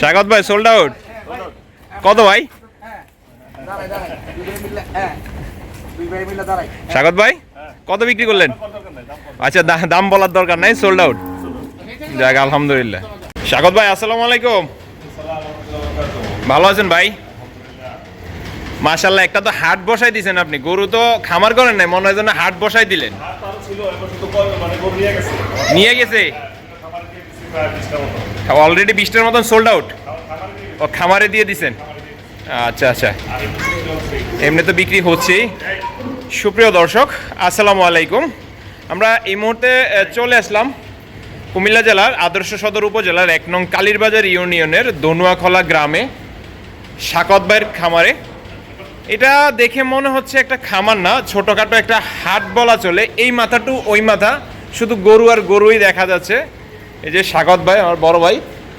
স্বাগত ভাই sold out কত ভাই? স্বাগত ভাই কত বিক্রি করলেন? আচ্ছা দাম বলার দরকার নাই সোল্ড আউট যাক আলহামদুলিল্লাহ। স্বাগত ভাই আসসালামু আলাইকুম। ভালো আছেন ভাই? মাশাল্লাহ একটা তো হাট বসাই দিয়েছেন আপনি। গরু তো খামার করেন নাই মনে হয় যেন হাট বসাই দিলেন। নিয়ে গেছে। অলরেডি বিশটার মতন সোল্ড আউট ও খামারে দিয়ে দিছেন? আচ্ছা আচ্ছা। এমনি তো বিক্রি হচ্ছেই। সুপ্রিয় দর্শক, আসসালামু আলাইকুম। আমরা এই মুহূর্তে চলে আসলাম কুমিল্লা জেলার আদর্শ সদর উপজেলার এক নং কালীরবাজার ইউনিয়নের দনুয়াখলা গ্রামে শাকত ভাইয়ের খামারে। এটা দেখে মনে হচ্ছে একটা খামার না, ছোটোখাটো একটা হাট বলা চলে। এই মাথাটু ওই মাথা, শুধু গরু আর গরুই দেখা যাচ্ছে। এই যে স্বাগত ভাই আমার বড় ভাই।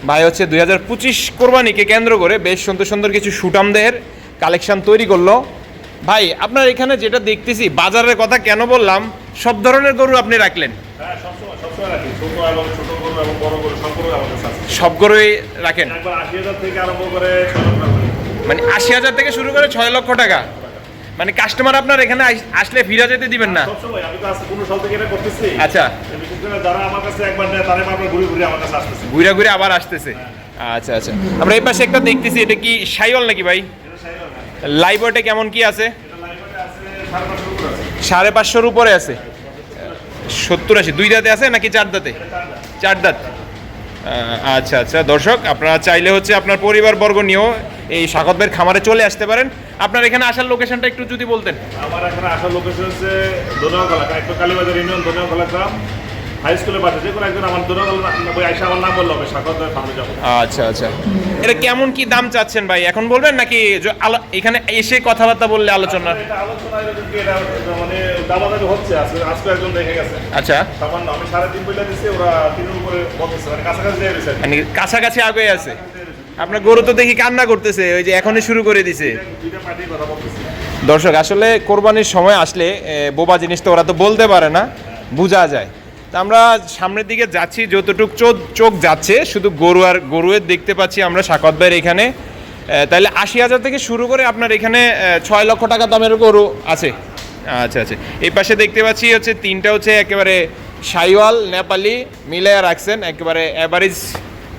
ভাই হচ্ছে দুই হাজার পঁচিশ কোরবানিকে কেন্দ্র করে বেশ সুন্দর সুন্দর কিছু সুটাম দেহের কালেকশন তৈরি করল। ভাই আপনার এখানে যেটা দেখতেছি বাজারের কথা কেন বললাম সব ধরনের গরু আপনি রাখলেন। সব গরুই রাখেন। মানে আশি হাজার থেকে শুরু করে ছয় লক্ষ টাকা। মানে কাস্টমার আপনার এখানে আসলে ফিরা যেতে দিবেন না? সবসময় আমি তো আজকে কোনো সাল থেকে এটা করতেছি। আচ্ছা। যারা আমার কাছে একবার নেয় তারা আপনার ঘুরে ঘুরে আমার কাছে আসতেছে। ঘুরে ঘুরে আবার আসতেছে। আচ্ছা আচ্ছা। আমরা এই পাশে একটা দেখতেছি এটা কি সাইওয়াল নাকি ভাই? সাইকেল লাইভ কেমন কি আছে? সাড়ে পাঁচশোর উপরে আছে। সত্তর আশি। দুই দাঁতে আছে নাকি চার দাঁতে? চার দাঁত। আচ্ছা আচ্ছা। দর্শক আপনারা চাইলে হচ্ছে আপনার পরিবার বর্গ নিয়েও এই সাগতবের খামারে চলে আসতে পারেন। আপনার এখানে আসার লোকেশনটা একটু যদি বলতেন। আমার এখানে আসার লোকেশন হচ্ছে দোনাগলা একটু কালীবাজার ইউনিয়ন দোনাগলা গ্রাম হাই স্কুলের পাশে। যে কোনো একজন আমার দোনাগলা ওই আইসা আমার নাম বলল আমি সাগর যাব। আচ্ছা আচ্ছা। এটা কেমন কি দাম চাচ্ছেন ভাই? এখন বলবেন নাকি এখানে এসে কথাবার্তা বললে আলোচনা? এটা আলোচনা মানে দামাদামি হচ্ছে আজকে আজকে একজন দেখে গেছে। আচ্ছা। সামান্য আমি সাড়ে তিন বইলা দিচ্ছি ওরা তিনের উপরে বলতেছে মানে কাছাকাছি মানে কাছাকাছি আগে আছে? আপনার গরু তো দেখি কান্না করতেছে, ওই যে এখনই শুরু করে দিছে। দর্শক, আসলে কোরবানির সময় আসলে বোবা জিনিস তো ওরা তো বলতে পারে না, বোঝা যায়। তা আমরা সামনের দিকে যাচ্ছি, যতটুক চোখ চোখ যাচ্ছে, শুধু গরু আর গরুয়ের দেখতে পাচ্ছি আমরা সাকত ভাইয়ের এখানে। তাহলে আশি হাজার থেকে শুরু করে আপনার এখানে ছয় লক্ষ টাকা দামের গরু আছে। আচ্ছা আচ্ছা। এই পাশে দেখতে পাচ্ছি হচ্ছে তিনটা হচ্ছে একেবারে সাইওয়াল, নেপালি মিলাইয়া রাখছেন, একেবারে অ্যাভারেজ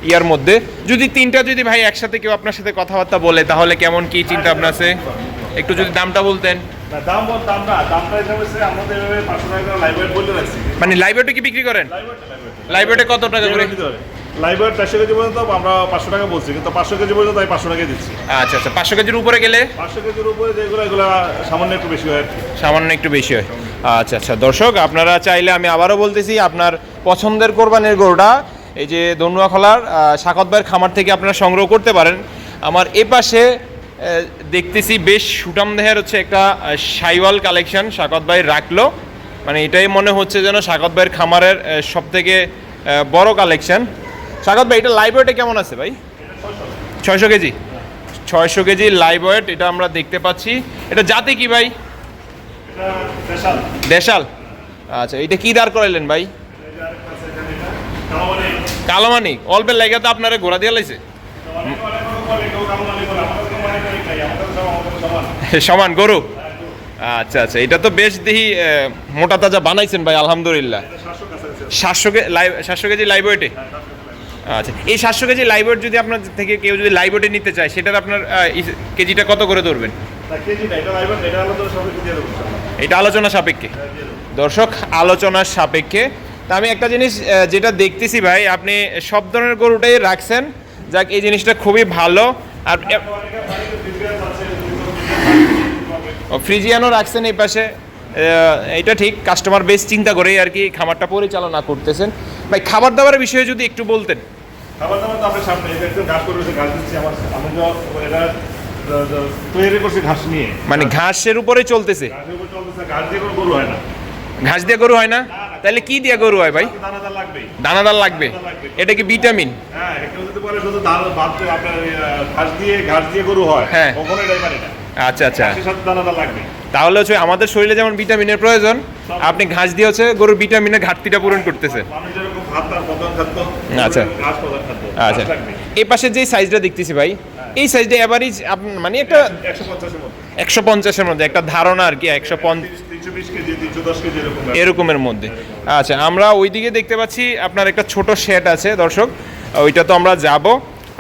ইয়ার মধ্যে। যদি তিনটা যদি ভাই একসাথে কেউ আপনার সাথে কথাবার্তা বলে তাহলে কেমন কি চিন্তা আপনার আছে? একটু যদি দামটা বলতেন। মানে লাইব্রেরি কি বিক্রি করেন? Live weight live weight library কত টাকা করে? লাইভ ওয়েট চারশো কেজি পর্যন্ত আমরা পাঁচশো টাকা বলছি কিন্তু পাঁচশো কেজি পর্যন্ত আমি পাঁচশো টাকা দিচ্ছি। আচ্ছা আচ্ছা পাঁচশো কেজির উপরে গেলে? পাঁচশো কেজির উপরে যেগুলো এগুলো সামান্য একটু বেশি হয় সামান্য একটু বেশি হয়। আচ্ছা আচ্ছা দর্শক আপনারা চাইলে আমি আবারও বলতেছি আপনার পছন্দের কোরবানির গরুটা এই যে দনুয়াখলার শাকত ভাইয়ের খামার থেকে আপনারা সংগ্রহ করতে পারেন। আমার এ পাশে দেখতেছি বেশ সুটাম দেহের হচ্ছে একটা সাইওয়াল কালেকশন শাকত ভাই রাখল। মানে এটাই মনে হচ্ছে যেন শাকত ভাইয়ের খামারের সব থেকে বড় কালেকশন। শাকত ভাই এটা লাইভ ওয়েটে কেমন আছে ভাই? ছয়শো কেজি। ছয়শো কেজি লাইভ ওয়েট এটা আমরা দেখতে পাচ্ছি। এটা জাতি কি ভাই? দেশাল। আচ্ছা এটা কি দাঁড় করাইলেন ভাই? কালোমানি অল্পের লাইগা তো আপনারা ঘোরা দিয়ে লাইছে। সমান গরু। আচ্ছা আচ্ছা এটা তো বেশ দেখি আহ, মোটা তাজা বানাইছেন ভাই আলহামদুলিল্লাহ। সাতশো লাইভ সাতশো কেজি লাইভ ওয়েটে আচ্ছা এই সাতশো কেজি লাইভ ওয়েট যদি আপনার থেকে কেউ যদি লাইভ ওয়েটে নিতে চায় সেটার আপনার কেজিটা কত করে ধরবেন? এটা আলোচনা সাপেক্ষে। দর্শক আলোচনার সাপেক্ষে তা আমি একটা জিনিস যেটা দেখতেছি ভাই আপনি সব ধরনের গরুটাই রাখছেন। যাক এই জিনিসটা খুবই ভালো। আর ফ্রিজিয়ানও রাখছেন এই পাশে। এটা ঠিক কাস্টমার বেশ চিন্তা করেই আর কি খামারটা পরিচালনা করতেছেন। ভাই খাবার দাবারের বিষয়ে যদি একটু বলতেন। খাবার দাবার তো আপনার সামনে ঘাস করে ঘাস দিচ্ছি আমার আমি তো এটা দ- দ- তৈরি করছি ঘাস নিয়ে। মানে ঘাসের উপরে চলতেছে? ঘাসের উপর চলতেছে ঘাস দিয়ে গরু হয় না। ঘাস দিয়ে গরু হয় না তাহলে কি দিয়ে গরু হয় ভাই? দানাদার লাগবে। এটা কি ভিটামিন? হ্যাঁ গরু হয় হ্যাঁ। মানে আচ্ছা আচ্ছা। তাহলে হচ্ছে আমাদের শরীরে যেমন ভিটামিনের প্রয়োজন আপনি ঘাস দিয়ে হচ্ছে গরুর ভিটামিনের ঘাটতিটা পূরণ করতেছে। আচ্ছা। আচ্ছা। লাগবে। পাশে যে সাইজটা দেখতেছি ভাই এই সাইজটা অ্যাভারেজ মানে একটা একশো পঞ্চাশের একশো পঞ্চাশের মধ্যে, একটা ধারণা আর কি, একশো। এরকমের মধ্যে। আচ্ছা আমরা ওইদিকে দেখতে পাচ্ছি আপনার একটা ছোট শেড আছে, দর্শক। ওইটা তো আমরা যাব।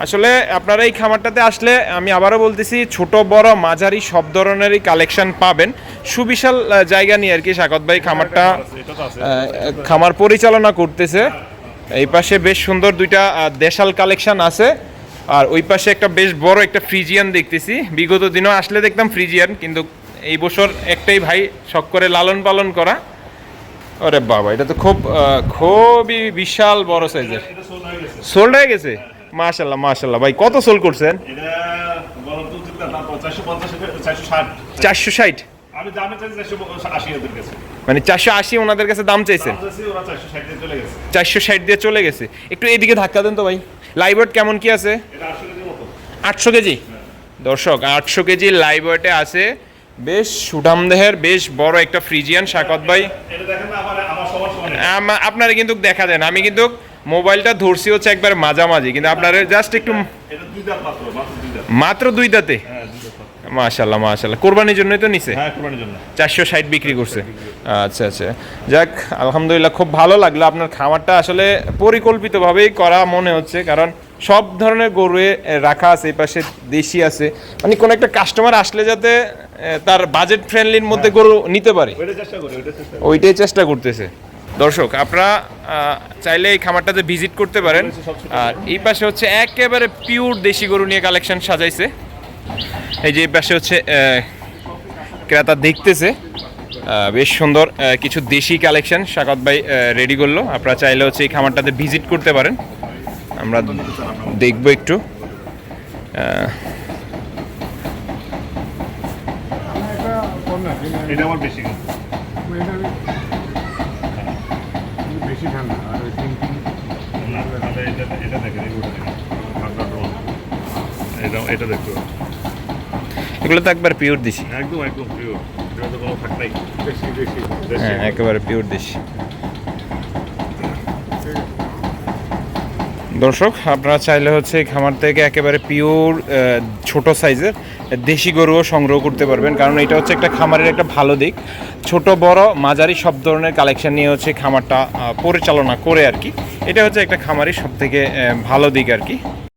আসলে আপনারা এই খামারটাতে আসলে আমি আবারও বলতেছি, ছোট, বড়, মাঝারি, সব ধরনেরই কালেকশন পাবেন। সুবিশাল জায়গা নিয়ে আর কি সাকত ভাই খামারটা খামার পরিচালনা করতেছে। এই পাশে বেশ সুন্দর দুইটা দেশাল কালেকশন আছে। আর ওই পাশে একটা বেশ বড় একটা ফ্রিজিয়ান দেখতেছি। বিগত দিনও আসলে দেখতাম ফ্রিজিয়ান কিন্তু এই বছর একটাই ভাই শখ করে লালন পালন করা। ওরে বাবা এটা তো খুব খুবই বিশাল বড় সাইজের সোল হয়ে গেছে। সোল্ড হয়ে গেছে? মাশাল্লাহ মাশাল্লাহ। ভাই কত সোল করছেন? চারশো ষাট। আমি দামে চাইছি চারশো আশি হাজার গেছে। মানে চারশো আশি ওনাদের কাছে দাম চাইছেন? চারশো ষাট দিয়ে চলে গেছে। চারশো ষাট দিয়ে চলে গেছে। একটু এদিকে ধাক্কা দেন তো ভাই। লাইবার্ড কেমন কি আছে? এটা আটশো কেজি? দর্শক আটশো কেজি লাইভ আছে বেশ সুঠাম দেহের বেশ বড় একটা ফ্রিজিয়ান শাকত ভাই। আপনারা কিন্তু দেখা দেন। আমি কিন্তু মোবাইলটা ধরছি হচ্ছে একবার মাঝামাঝি কিন্তু আপনারা জাস্ট একটু মাত্র মাত্র দুই দাঁত। মাশাল্লাহ মাশাল্লাহ কোরবানির জন্যই তো নিছে? হ্যাঁ কোরবানির জন্য। চারশো ষাট বিক্রি করছে। আচ্ছা আচ্ছা। যাক আলহামদুলিল্লাহ খুব ভালো লাগল। আপনার খামারটা আসলে পরিকল্পিতভাবেই করা মনে হচ্ছে কারণ সব ধরনের গরু রাখা আছে এই পাশে দেশি আছে। মানে কোনো একটা কাস্টমার আসলে যাতে তার বাজেট ফ্রেন্ডলির মধ্যে গরু নিতে পারে। ওইটাই চেষ্টা করতেছে। দর্শক আপনারা চাইলে এই খামারটাতে ভিজিট করতে পারেন। আর এই পাশে হচ্ছে একেবারে পিওর দেশি গরু নিয়ে কালেকশন সাজাইছে। এই যে পাশে হচ্ছে ক্রেতা দেখতেছে। বেশ সুন্দর কিছু দেশি কালেকশন শাকত ভাই রেডি করল। আপনারা চাইলে হচ্ছে এই খামারটাতে ভিজিট করতে পারেন। আমরা দেখব একটু। এটা আমার বেশি। বেশি ঠান্ডা আর এটা এটা দেখেন। এটা দেখতে। এগুলো তো একবার পিওর দেশি একদম একদম দেশি। হ্যাঁ একেবারে পিওর দর্শক আপনারা চাইলে হচ্ছে এই খামার থেকে একেবারে পিওর ছোট সাইজের দেশি গরুও সংগ্রহ করতে পারবেন। কারণ এটা হচ্ছে একটা খামারের একটা ভালো দিক। ছোট বড় মাঝারি সব ধরনের কালেকশন নিয়ে হচ্ছে খামারটা পরিচালনা করে আর কি। এটা হচ্ছে একটা খামারের সব থেকে ভালো দিক আর কি।